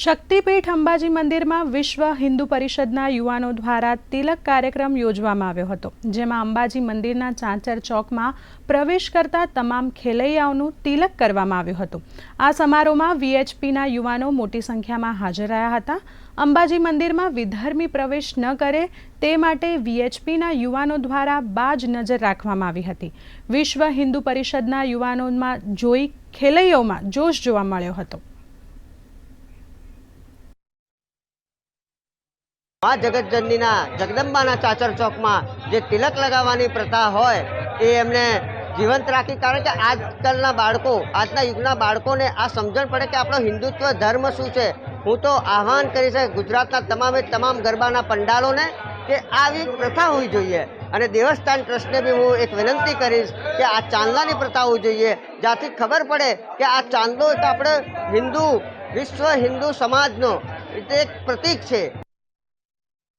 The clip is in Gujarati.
શક્તિપીઠ અંબાજી મંદિરમાં વિશ્વ હિન્દુ પરિષદના યુવાનો દ્વારા તિલક કાર્યક્રમ યોજવામાં આવ્યો હતો, જેમાં અંબાજી મંદિરના ચાંચર ચોકમાં પ્રવેશ કરતા તમામ ખેલૈયાઓનું તિલક કરવામાં આવ્યું હતું. આ સમારોહમાં વીએચપીના યુવાનો મોટી સંખ્યામાં હાજર રહ્યા હતા. અંબાજી મંદિરમાં વિધર્મી પ્રવેશ ન કરે તે માટે વીએચપીના યુવાનો દ્વારા બાજ નજર રાખવામાં આવી હતી. વિશ્વ હિન્દુ પરિષદના યુવાનોમાં જોઈ ખેલૈયાઓમાં જોશ જોવા મળ્યો હતો. મા જગતજનનીના જગદંબાના ચાચર ચોકમાં જે તિલક લગાવવાની પ્રથા હોય, એ એમને જીવંત રાખી. કારણ કે આજકાલના બાળકો, આજના યુગના બાળકોને આ સમજણ પડે કે આપણો હિન્દુત્વ ધર્મ શું છે. હું તો આહ્વાન કરીશ ગુજરાતના તમામે તમામ ગરબાના પંડાલોને કે આવી પ્રથા હોવી જોઈએ. અને દેવસ્થાન ટ્રસ્ટને બી હું એક વિનંતી કરીશ કે આ ચાંદલાની પ્રથા હોવી જોઈએ. જ્યાંથી ખબર પડે કે આ ચાંદલો એક આપણે હિન્દુ, વિશ્વ હિન્દુ સમાજનો એક પ્રતીક છે.